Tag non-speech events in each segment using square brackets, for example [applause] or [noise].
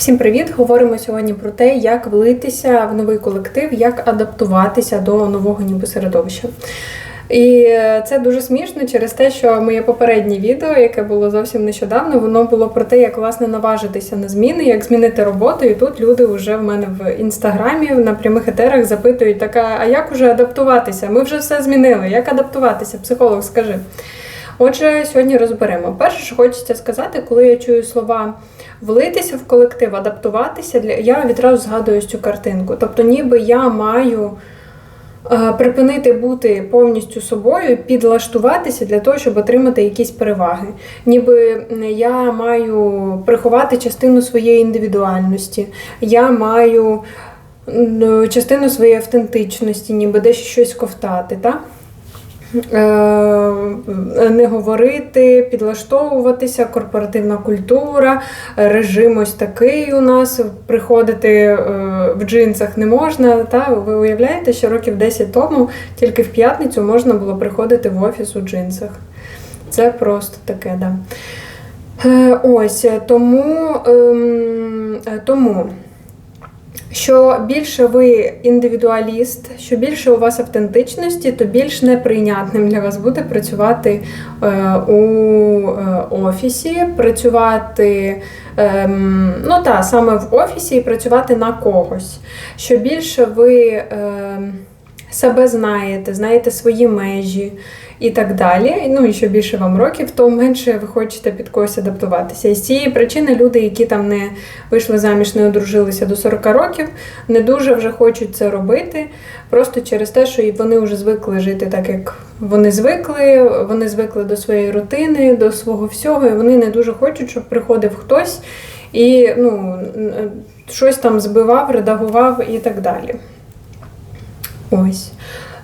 Всім привіт! Говоримо сьогодні про те, як влитися в новий колектив, як адаптуватися до нового ніби середовища. І це дуже смішно через те, що моє попереднє відео, яке було зовсім нещодавно, воно було про те, як власне наважитися на зміни, як змінити роботу. І тут люди вже в мене в інстаграмі на прямих етерах запитують: така, а як уже адаптуватися? Ми вже все змінили. Як адаптуватися? Психолог, скажи. Отже, сьогодні розберемо. Перше, що хочеться сказати, коли я чую слова влитися в колектив, адаптуватися, для я відразу згадую цю картинку. Тобто, ніби я маю. Е, припинити бути повністю собою, підлаштуватися для того, щоб отримати якісь переваги. Ніби я маю приховати частину своєї індивідуальності, я маю частину своєї автентичності, ніби десь щось ковтати. Так? Е, не говорити, підлаштовуватися, корпоративна культура, режим ось такий у нас. Приходити е, в джинсах не можна. Та? Ви уявляєте, що років 10 тому тільки в п'ятницю можна було приходити в офіс у джинсах. Це просто таке, да. Е, ось тому, ем, тому. Що більше ви індивідуаліст, що більше у вас автентичності, то більш неприйнятним для вас буде працювати е, у е, офісі, працювати е, ну та, саме в офісі і працювати на когось. Що більше ви е, себе знаєте, знаєте свої межі і так далі. Ну і що більше вам років, то менше ви хочете під когось адаптуватися. І з цієї причини люди, які там не вийшли заміж, не одружилися до 40 років, не дуже вже хочуть це робити. Просто через те, що вони вже звикли жити так, як вони звикли, вони звикли до своєї рутини, до свого всього, і вони не дуже хочуть, щоб приходив хтось і ну, щось там збивав, редагував і так далі. Ось.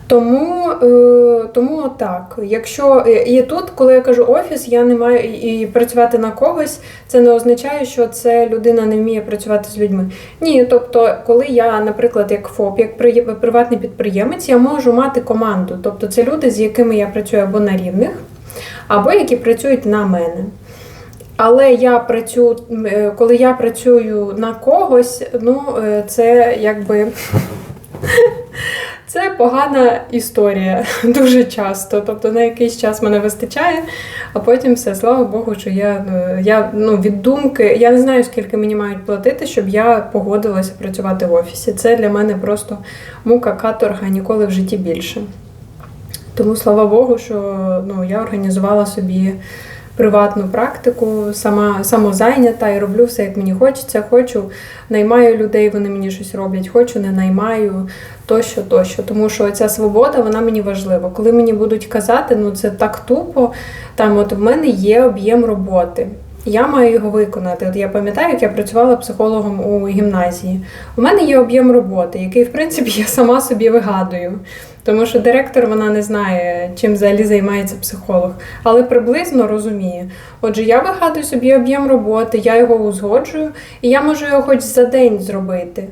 Тому е, тому так. Якщо е, і тут, коли я кажу офіс, я не маю і працювати на когось, це не означає, що це людина не вміє працювати з людьми. Ні, тобто, коли я, наприклад, як ФОП, як приватний підприємець, я можу мати команду. Тобто, це люди, з якими я працюю або на рівних, або які працюють на мене. Але я працюю, е, коли я працюю на когось, ну це якби. [laughs] Це погана історія [laughs] дуже часто. Тобто на якийсь час мене вистачає, а потім все, слава Богу, що я е, я ну, від думки, я не знаю, скільки мені мають платити, щоб я погодилася працювати в офісі. Це для мене просто мука каторга ніколи в житті більше. Тому слава Богу, що ну, я організувала собі приватну практику, сама самозайнята і роблю все, як мені хочеться. Хочу, наймаю людей, вони мені щось роблять, хочу, не наймаю тощо, тощо. Тому що ця свобода вона мені важлива. Коли мені будуть казати, ну це так тупо, там от в мене є об'єм роботи. Я маю його виконати. От я пам'ятаю, як я працювала психологом у гімназії. У мене є об'єм роботи, який, в принципі, [laughs] я сама собі вигадую. Тому що директор вона не знає, чим взагалі займається психолог, але приблизно розуміє. Отже, я вигадую собі об'єм роботи, я його узгоджую, і я можу його хоч за день зробити.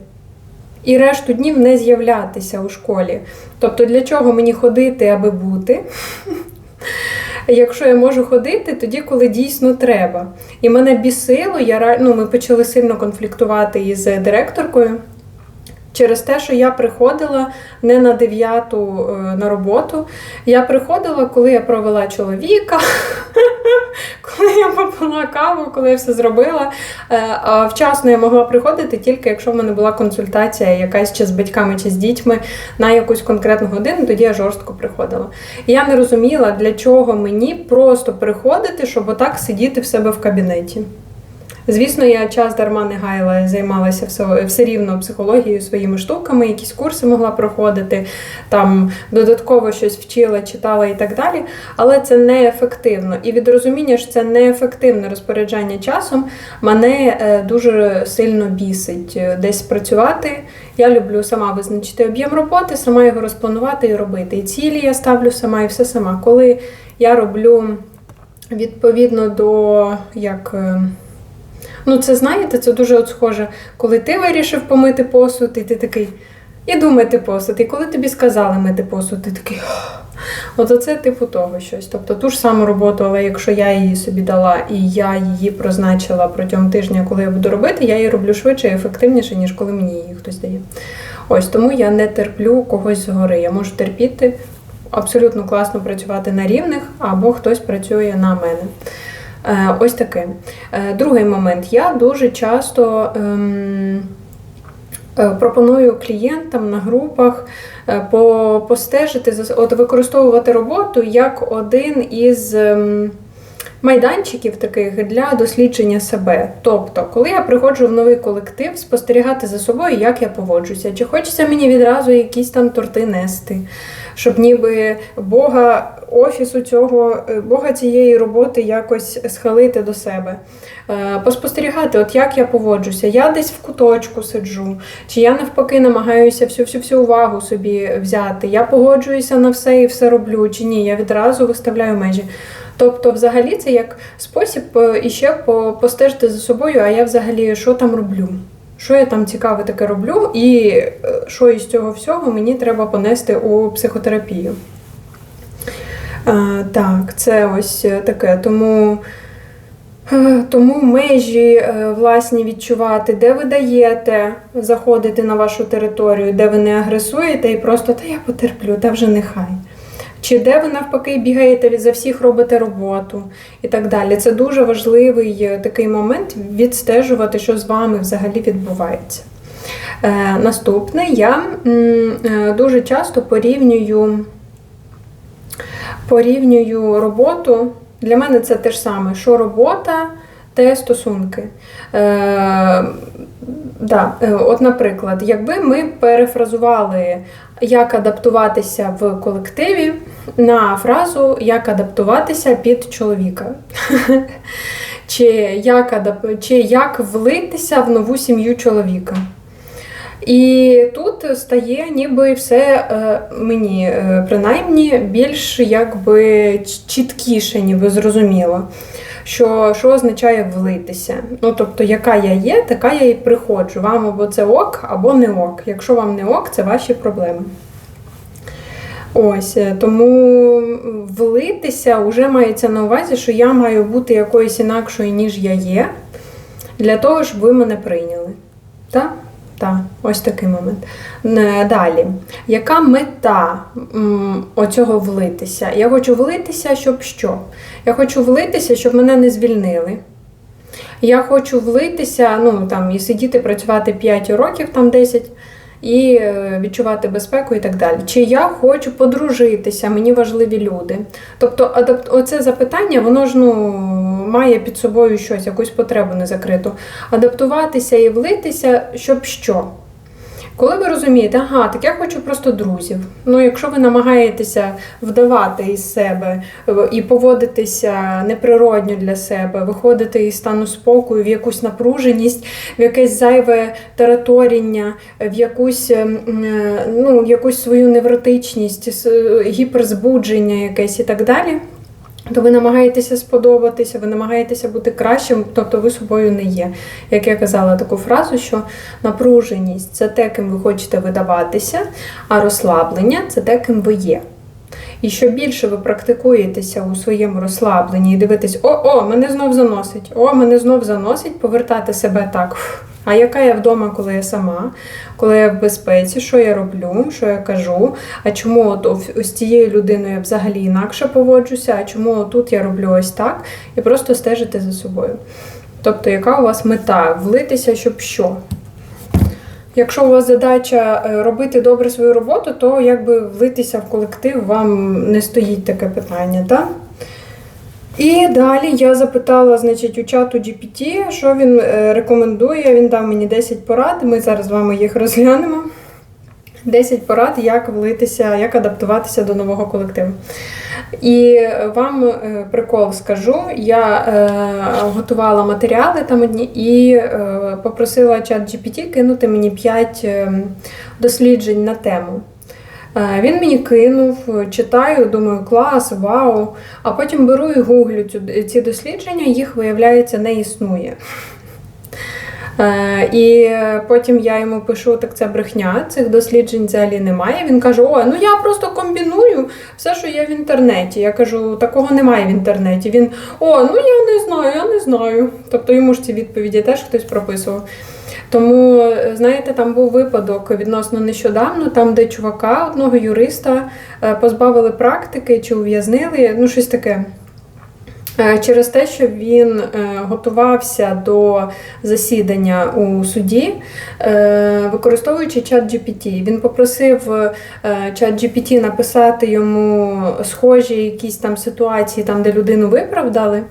І решту днів не з'являтися у школі. Тобто, для чого мені ходити, аби бути? [laughs] Якщо я можу ходити, тоді, коли дійсно треба. І мене бісило, я ну, ми почали сильно конфліктувати із директоркою. Через те, що я приходила не на дев'яту е, на роботу. Я приходила, коли я провела чоловіка, [laughs] коли я попила каву, коли я все зробила. Е, а вчасно я могла приходити тільки якщо в мене була консультація якась чи з батьками, чи з дітьми на якусь конкретну годину, тоді я жорстко приходила. Я не розуміла, для чого мені просто приходити, щоб отак сидіти в себе в кабінеті. Звісно, я час дарма не гайла, займалася все все рівно психологією своїми штуками, якісь курси могла проходити, там додатково щось вчила, читала і так далі. Але це неефективно. І від розуміння, що це неефективне розпоряджання часом, мене е, дуже сильно бісить е, десь працювати. Я люблю сама визначити об'єм роботи, сама його розпланувати і робити. І цілі я ставлю сама, і все сама. Коли я роблю відповідно до як. Ну, це знаєте, це дуже от схоже, коли ти вирішив помити посуд, і ти такий. Іду мити посуд. І коли тобі сказали мити посуд, ти такий. От оце типу того щось. Тобто ту ж саму роботу, але якщо я її собі дала і я її прозначила протягом тижня, коли я буду робити, я її роблю швидше і ефективніше, ніж коли мені її хтось дає. Ось тому я не терплю когось згори. Я можу терпіти абсолютно класно працювати на рівних, або хтось працює на мене. Е, Ось таке. Е, Другий момент. Я дуже часто. Ем, е, Пропоную клієнтам на групах постежити от використовувати роботу як один із ем, майданчиків таких для дослідження себе. Тобто, коли я приходжу в новий колектив, спостерігати за собою, як я поводжуся, чи хочеться мені відразу якісь там торти нести, щоб ніби Бога офісу цього, е, Бога цієї роботи якось схилити до себе. Е, Поспостерігати, от як я поводжуся. Я десь в куточку сиджу, чи я навпаки намагаюся всю всю всю увагу собі взяти. Я погоджуюся на все і все роблю, чи ні, я відразу виставляю межі. Тобто, взагалі, це як спосіб е, іще постежити за собою, а я взагалі що там роблю. Що я там цікаве таке роблю, і е, що із цього всього мені треба понести у психотерапію. Е, так, це ось е, таке. Тому, тому межі власні відчувати, де ви даєте заходити на вашу територію, де ви не агресуєте і просто та я потерплю, та вже нехай. Чи де ви навпаки бігаєте за всіх робите роботу і так далі. Це дуже важливий е, такий момент відстежувати, що з вами взагалі відбувається. Е, наступне, я е, дуже часто порівнюю, порівнюю роботу. Для мене це те ж саме, що робота, те стосунки. Е, да, е, от, наприклад, якби ми перефразували, як адаптуватися в колективі на фразу як адаптуватися під чоловіка. [laughs] Чи як, адап... Чи як влитися в нову сім'ю чоловіка. І тут стає ніби все е, мені е, принаймні більш якби чіткіше, ніби зрозуміло, що, що означає влитися. Ну, тобто, яка я є, така я і приходжу. Вам або це ок, або не ок. Якщо вам не ок, це ваші проблеми. Ось е, тому влитися вже мається на увазі, що я маю бути якоюсь інакшою, ніж я є, для того, щоб ви мене прийняли. Так? Так, ось такий момент. Е, Далі. Яка мета оцього влитися? Я хочу влитися, щоб що? Я хочу влитися, щоб мене не звільнили. Я хочу влитися, ну там і сидіти, працювати 5 років, там 10, і е, відчувати безпеку і так далі. Чи я хочу подружитися, мені важливі люди. Тобто, оце запитання, воно ж ну, має під собою щось, якусь потребу незакриту. Адаптуватися і влитися, щоб що? Коли ви розумієте, ага, так я хочу просто друзів. Ну, якщо ви намагаєтеся вдавати із себе е, і поводитися неприродньо для себе, виходити із стану спокою в якусь напруженість, в якесь зайве тараторіння, в якусь, ем, е, ну, якусь свою невротичність, гіперзбудження якесь і так далі. То ви намагаєтеся сподобатися, ви намагаєтеся бути кращим, тобто ви собою не є. Як я казала таку фразу, що напруженість це те, ким ви хочете видаватися, а розслаблення це те, ким ви є. І що більше ви практикуєтеся у своєму розслабленні і дивитесь, о, о, мене знов заносить, о, мене знов заносить, повертати себе так. «Фух, А яка я вдома, коли я сама, коли я в безпеці, що я роблю, що я кажу, а чому от з цією людиною я взагалі інакше поводжуся, а чому тут я роблю ось так, і просто стежити за собою. Тобто, яка у вас мета? Влитися, щоб що? Якщо у вас задача е, робити добре свою роботу, то якби влитися в колектив вам не стоїть таке питання, так? І далі я запитала, значить, у чату GPT, що він е, рекомендує. Він дав мені 10 порад. Ми зараз з вами їх розглянемо. 10 порад, як влитися, як адаптуватися до нового колективу. І вам е, прикол скажу, я е, готувала матеріали там одні і е, попросила чат GPT кинути мені 5 е, досліджень на тему. Е, Він мені кинув, читаю, думаю, клас, вау. А потім беру і гуглю ці дослідження, їх, виявляється, не існує. Е, І потім я йому пишу, так це брехня, цих досліджень взагалі немає. Він каже: О, ну я просто комбіную все, що є в інтернеті. Я кажу, такого немає в інтернеті. Він о, ну я не знаю, я не знаю. Тобто йому ж ці відповіді теж хтось прописував. Тому, знаєте, там був випадок відносно нещодавно, там, де чувака, одного юриста, е, позбавили практики чи ув'язнили, ну щось таке. Е, Через те, що він е, готувався до засідання у суді, е, використовуючи чат GPT. Він попросив е, чат GPT написати йому схожі якісь там ситуації, там, де людину виправдали.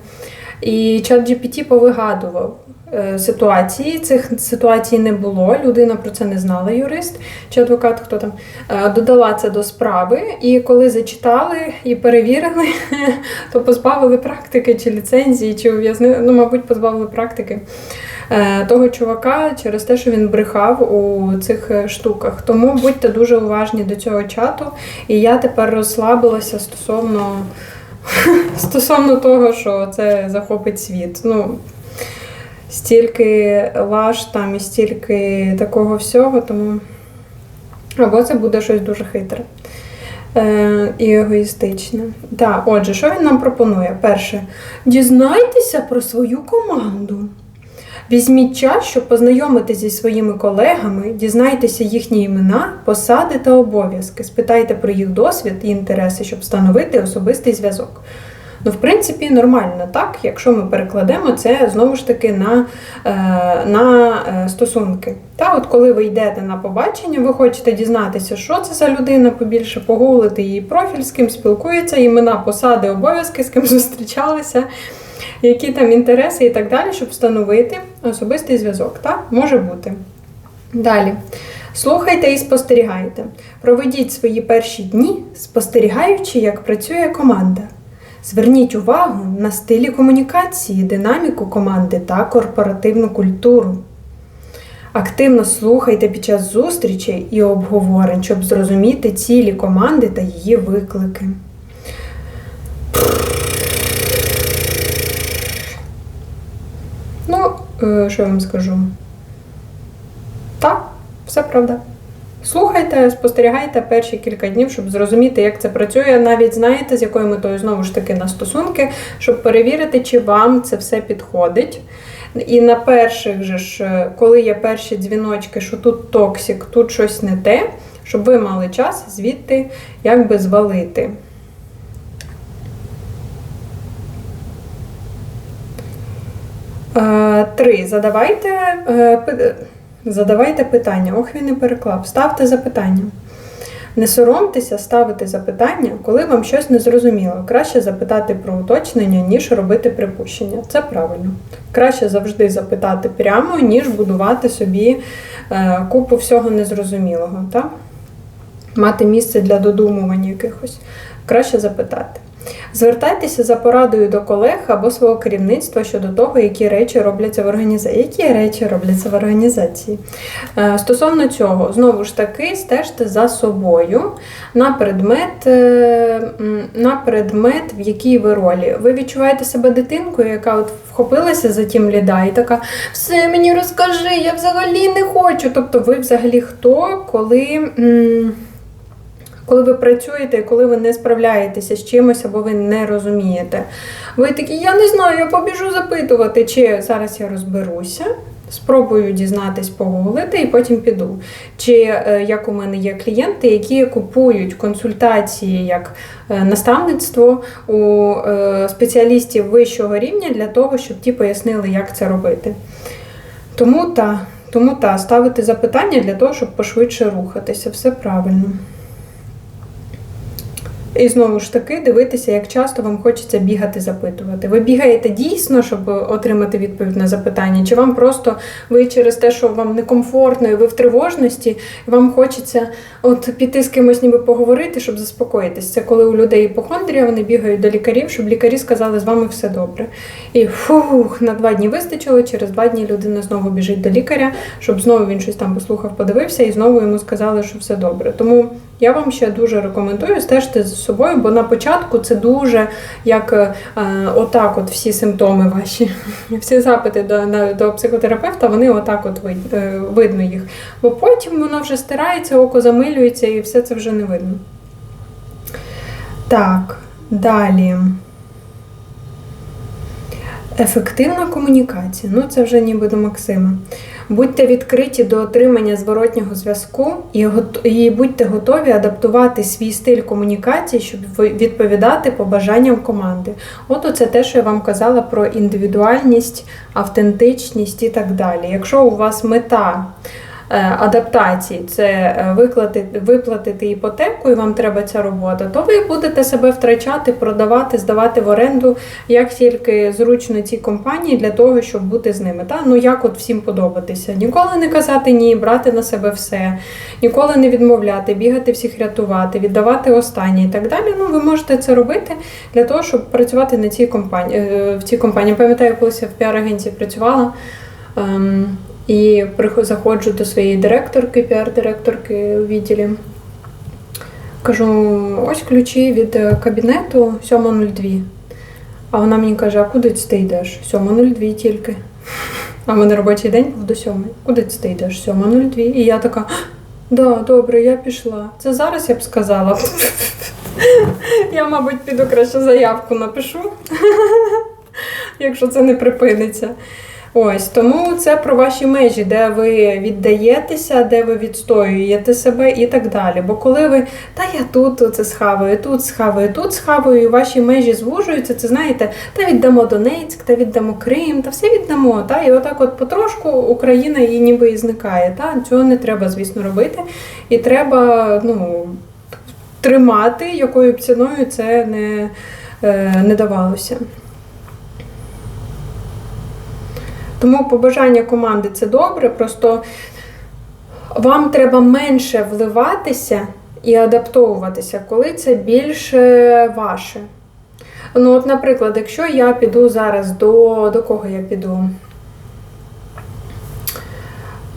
І чат GPT повигадував е, ситуації. Цих ситуацій не було. Людина про це не знала, юрист чи адвокат, хто там Е, додала це до справи. І коли зачитали і перевірили, [laughs] то позбавили практики чи ліцензії, чи ув'язнили, ну, мабуть, позбавили практики е, того чувака через те, що він брехав у цих е, штуках. Тому будьте дуже уважні до цього чату. І я тепер розслабилася стосовно. [laughs] Стосовно того, що це захопить світ. Ну, стільки лаж там і стільки такого всього, тому або це буде щось дуже хитре е, і егоїстичне. Так, отже, що він нам пропонує? Перше, дізнайтеся про свою команду. Візьміть час, щоб познайомитися зі своїми колегами, дізнайтеся їхні імена, посади та обов'язки, спитайте про їх досвід і інтереси, щоб встановити особистий зв'язок. Ну, в принципі, нормально, так, якщо ми перекладемо це знову ж таки на, е, на е, стосунки. Та, от коли ви йдете на побачення, ви хочете дізнатися, що це за людина, побільше погуглити її профіль, з ким спілкується, імена, посади, обов'язки, з ким [laughs] зустрічалися, які там інтереси і так далі, щоб встановити особистий зв'язок. Так, може бути. Далі. Слухайте і спостерігайте. Проведіть свої перші дні, спостерігаючи, як працює команда. Зверніть увагу на стилі комунікації, динаміку команди та корпоративну культуру. Активно слухайте під час зустрічей і обговорень, щоб зрозуміти цілі команди та її виклики. Ну, е, що я вам скажу? Так, все правда. Слухайте, спостерігайте перші кілька днів, щоб зрозуміти, як це працює. Навіть знаєте, з якою метою знову ж таки на стосунки, щоб перевірити, чи вам це все підходить. І на перших же ж, е, коли є перші дзвіночки, що тут токсик, тут щось не те, щоб ви мали час звідти якби звалити. Е, Три. Задавайте, е, задавайте питання. Ох, він і переклав. Ставте запитання. Не соромтеся ставити запитання, коли вам щось не зрозуміло. Краще запитати про уточнення, ніж робити припущення. Це правильно. Краще завжди запитати прямо, ніж будувати собі е, купу всього незрозумілого. Так? Мати місце для додумувань якихось. Краще запитати. Звертайтеся за порадою до колег або свого керівництва щодо того, які речі робляться в організації. Які речі робляться в організації? Е, Стосовно цього, знову ж таки, стежте за собою на предмет, е, на предмет, в якій ви ролі. Ви відчуваєте себе дитинкою, яка от вхопилася за тім ліда і така: все мені розкажи, я взагалі не хочу. Тобто, ви взагалі хто, коли. Коли ви працюєте, коли ви не справляєтеся з чимось або ви не розумієте. Ви такі, я не знаю, я побіжу запитувати, чи зараз я розберуся, спробую дізнатись, погуглити і потім піду. Чи е, як у мене є клієнти, які купують консультації як е, наставництво у е, спеціалістів вищого рівня для того, щоб ті пояснили, як це робити. Тому та, тому та, ставити запитання для того, щоб пошвидше рухатися. Все правильно. І знову ж таки дивитися, як часто вам хочеться бігати, запитувати. Ви бігаєте дійсно, щоб отримати відповідь на запитання, чи вам просто ви через те, що вам некомфортно, і ви в тривожності, вам хочеться от піти з кимось ніби поговорити, щоб заспокоїтись. Це коли у людей іпохондрія, вони бігають до лікарів, щоб лікарі сказали, з вами все добре. І фух, на два дні вистачило, через два дні людина знову біжить до лікаря, щоб знову він щось там послухав, подивився, і знову йому сказали, що все добре. Тому я вам ще дуже рекомендую стежте з собою, бо на початку це дуже як е, отак, от всі симптоми ваші, [laughs] всі запити до, на, до психотерапевта, вони отак от вид, е, видно їх. Бо потім воно вже стирається, око замилюється і все це вже не видно. Так, далі. Ефективна комунікація. Ну, це вже ніби до Максима. Будьте відкриті до отримання зворотнього зв'язку і, і будьте готові адаптувати свій стиль комунікації, щоб відповідати побажанням команди. От оце те, що я вам казала про індивідуальність, автентичність і так далі. Якщо у вас мета адаптації це е, виклати- виплатити іпотеку, і вам треба ця робота, то ви будете себе втрачати, продавати, здавати в оренду, як тільки зручно цій компанії для того, щоб бути з ними. Та? Ну як от всім подобатися. Ніколи не казати ні, брати на себе все, ніколи не відмовляти, бігати всіх рятувати, віддавати останнє і так далі. Ну, ви можете це робити для того, щоб працювати на цій компанії е, в цій компанії. Пам'ятаю, колись я в піар-агенції працювала. І заходжу до своєї директорки, піар-директорки у відділі. Кажу, ось ключі від е, кабінету 7.02. А вона мені каже, а куди ти йдеш? 7.02 тільки. А в мене робочий день був до 7. Куди ти йдеш? 7.02. І я така, да, добре, я пішла. Це зараз я б сказала. [laughs] Я, мабуть, піду краще заявку напишу, [laughs] якщо це не припиниться. Ось тому це про ваші межі, де ви віддаєтеся, де ви відстоюєте себе і так далі. Бо коли ви та я тут це схаваю, тут схаваю, тут схаваю, і ваші межі звужуються, це знаєте, та віддамо Донецьк, та віддамо Крим, та все віддамо. Та і отак, от потрошку Україна її ніби і зникає. Та цього не треба, звісно, робити. І треба ну, тримати, якою б ціною це не, е, не давалося. Тому побажання команди це добре, просто вам треба менше вливатися і адаптовуватися, коли це більше ваше. Ну, от, наприклад, якщо я піду зараз до, до кого я піду?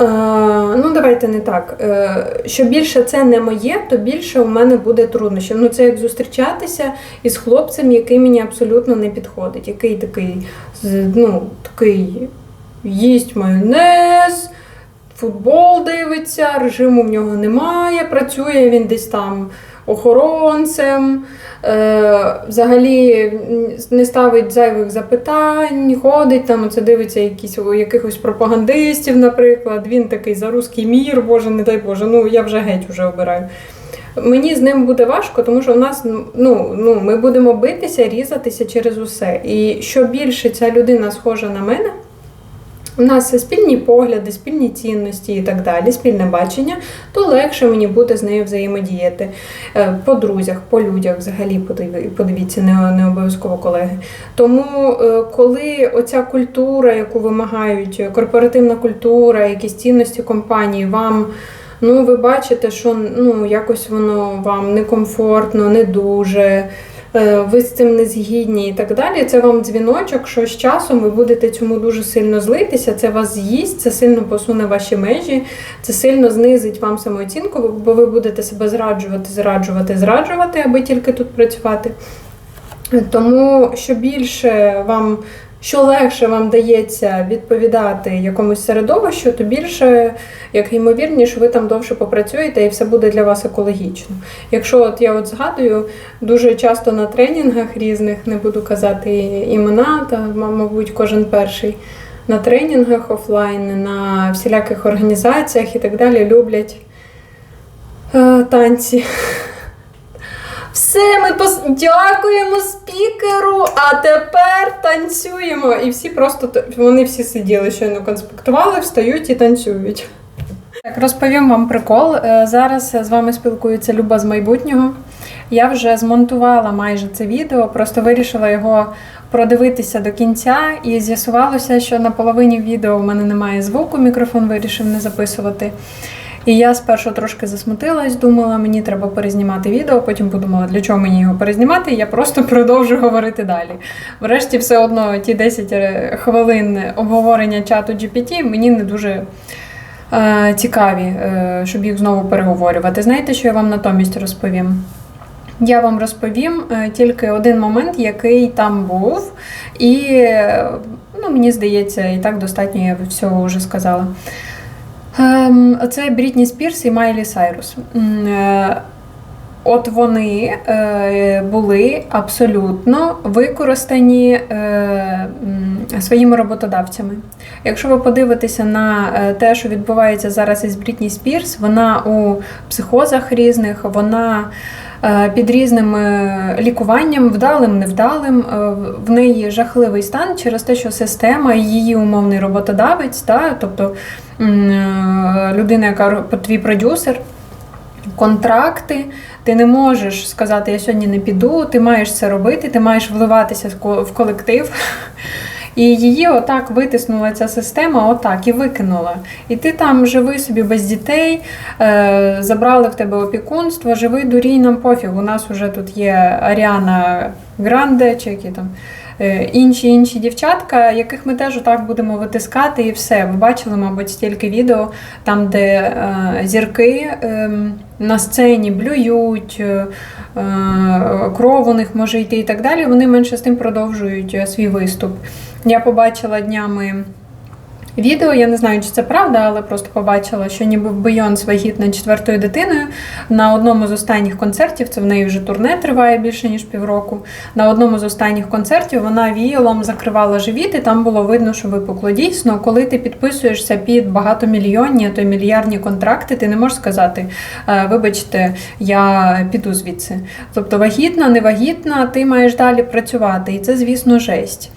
Е, ну, давайте не так. Е, що більше це не моє, то більше у мене буде труднощів. Ну, це як зустрічатися із хлопцем, який мені абсолютно не підходить, який такий, ну, такий їсть майонез, футбол дивиться, режиму в нього немає, працює він десь там охоронцем, е, взагалі не ставить зайвих запитань, ходить там, оце дивиться якісь, якихось пропагандистів, наприклад. Він такий за руський мір, Боже, не дай Боже, ну я вже геть вже обираю. Мені з ним буде важко, тому що в нас ну, ну, ми будемо битися, різатися через усе. І що більше ця людина схожа на мене, у нас спільні погляди, спільні цінності і так далі, спільне бачення, то легше мені буде з нею взаємодіяти Е, по друзях, по людях, взагалі подивіться, не, обов'язково колеги. Тому, е, коли оця культура, яку вимагають, е, корпоративна культура, якісь цінності компанії, вам. Ну, ви бачите, що ну, якось воно вам некомфортно, не дуже, ви з цим не згідні і так далі. Це вам дзвіночок, що з часом ви будете цьому дуже сильно злитися, це вас з'їсть, це сильно посуне ваші межі, це сильно знизить вам самооцінку, бо ви будете себе зраджувати, зраджувати, зраджувати, аби тільки тут працювати. Тому що більше вам, що легше вам дається відповідати якомусь середовищу, то більше, як ймовірніше, ви там довше попрацюєте і все буде для вас екологічно. Якщо от я от згадую, дуже часто на тренінгах різних, не буду казати імена, та мабуть, кожен перший. На тренінгах офлайн, на всіляких організаціях і так далі люблять е, танці. Все, ми пос... дякуємо спікеру, а тепер танцюємо. І всі просто вони всі сиділи, щойно конспектували, встають і танцюють. Так, розповім вам прикол. Е, Зараз з вами спілкується Люба з майбутнього. Я вже змонтувала майже це відео, просто вирішила його продивитися до кінця, і з'ясувалося, що на половині відео у мене немає звуку, мікрофон вирішив не записувати. І я спершу трошки засмутилась, думала, мені треба перезнімати відео, потім подумала, для чого мені його перезнімати, і я просто [laughs] продовжу говорити далі. Врешті, все одно ті 10 хвилин обговорення чату GPT мені не дуже е, цікаві, е, щоб їх знову переговорювати. Знаєте, що я вам натомість розповім? Я вам розповім е, тільки один момент, який там був, і е, ну, мені здається, і так достатньо я всього вже сказала. Ем, Це Брітні Спірс і Майлі Сайрус. Е, От вони е, були абсолютно використані е, своїми роботодавцями. Якщо ви подивитеся на те, що відбувається зараз із Брітні Спірс, вона у психозах різних, вона під різним е, лікуванням, вдалим, невдалим. Е, В неї жахливий стан через те, що система, її умовний роботодавець, та, тобто е, людина, яка твій продюсер, контракти. Ти не можеш сказати, я сьогодні не піду, ти маєш це робити, ти маєш вливатися в колектив. І її отак витиснула ця система, отак і викинула. І ти там живи собі без дітей, е, забрали в тебе опікунство, живи дурій нам пофіг. У нас вже тут є Аріана Гранде, чи які там е, інші інші дівчатка, яких ми теж отак будемо витискати, і все. Ви бачили, мабуть, стільки відео, там, де е, зірки е, на сцені блюють. е, е, Кров у них може йти і так далі. Вони менше з тим продовжують свій виступ. Я побачила днями відео, я не знаю, чи це правда, але просто побачила, що ніби Бейонс вагітна четвертою дитиною на одному з останніх концертів, це в неї вже турне триває більше ніж півроку. На одному з останніх концертів вона віялом закривала живіт, і там було видно, що випукло. Дійсно, коли ти підписуєшся під багатомільйонні, а то й мільярдні контракти, ти не можеш сказати, «Е, вибачте, я піду звідси. Тобто вагітна, не вагітна, ти маєш далі працювати, і це, звісно, жесть.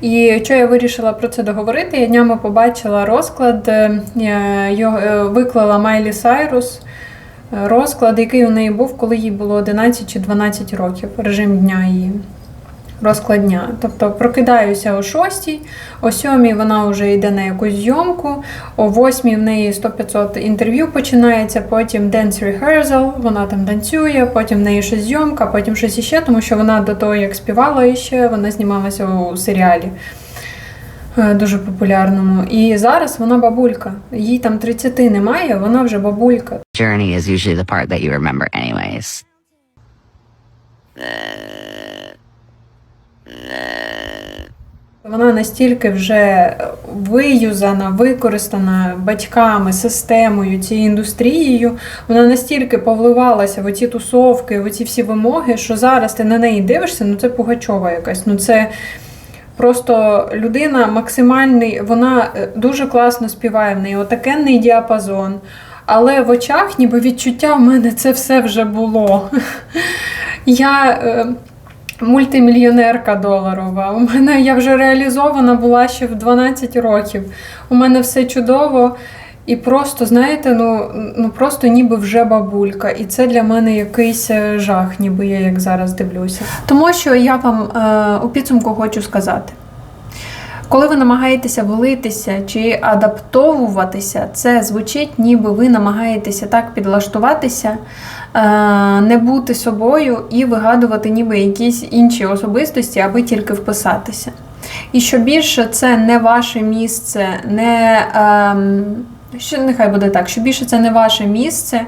І що я вирішила про це договорити? Я днями побачила розклад, е, його е, виклала Майлі Сайрус. е, Розклад, який у неї був, коли їй було 11 чи 12 років, режим дня її. Розклад дня. Тобто прокидаюся о 6, о 7 вона вже йде на якусь зйомку, о 8 в неї 100-500 інтерв'ю починається, потім dance rehearsal, вона там танцює, потім в неї щось зйомка, потім щось іще, тому що вона до того, як співала іще, вона знімалася у серіалі е, дуже популярному. І зараз вона бабулька. Їй там 30 немає, вона вже бабулька. Journey is usually the part that you remember, anyways. Вона настільки вже виюзана, використана батьками, системою, цією індустрією. Вона настільки повливалася в оці тусовки, в оці всі вимоги, що зараз ти на неї дивишся, ну це Пугачова якась. Ну це просто людина максимальний, вона е, дуже класно співає в неї, отакенний діапазон. Але в очах, ніби відчуття в мене це все вже було. [laughs] Я. мультимільйонерка доларова. У мене я вже реалізована була ще в 12 років. У мене все чудово. І просто, знаєте, ну, ну просто ніби вже бабулька. І це для мене якийсь е, жах, ніби я як зараз дивлюся. Тому що я вам е, у підсумку хочу сказати. Коли ви намагаєтеся влитися чи адаптовуватися, це звучить, ніби ви намагаєтеся так підлаштуватися, не бути собою і вигадувати ніби якісь інші особистості, аби тільки вписатися. І що більше це не ваше місце, не ем, що нехай буде так, що більше це не ваше місце,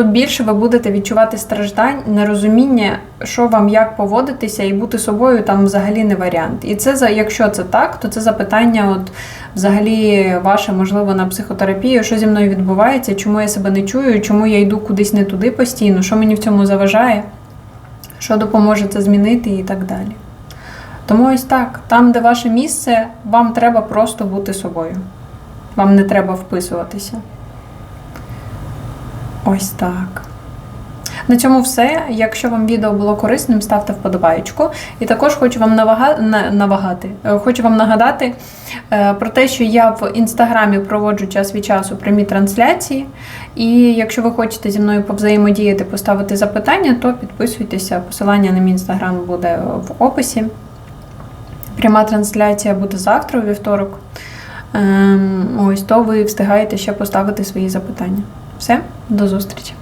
то більше ви будете відчувати страждань, нерозуміння, що вам як поводитися, і бути собою там взагалі не варіант. І це за якщо це так, то це запитання, от взагалі ваше, можливо, на психотерапію, що зі мною відбувається, чому я себе не чую, чому я йду кудись не туди постійно, що мені в цьому заважає, що допоможе це змінити і так далі. Тому ось так, там, де ваше місце, вам треба просто бути собою. Вам не треба вписуватися. Ось так. На цьому все. Якщо вам відео було корисним, ставте вподобаєчку. І також хочу вам навага... навагати. Е, Хочу вам нагадати е, про те, що я в інстаграмі проводжу час від часу прямі трансляції. І якщо ви хочете зі мною повзаємодіяти, поставити запитання, то підписуйтеся. Посилання на мій інстаграм буде в описі. Пряма трансляція буде завтра, у вівторок. Ем, Ось то ви встигаєте ще поставити свої запитання. Все, до зустрічі!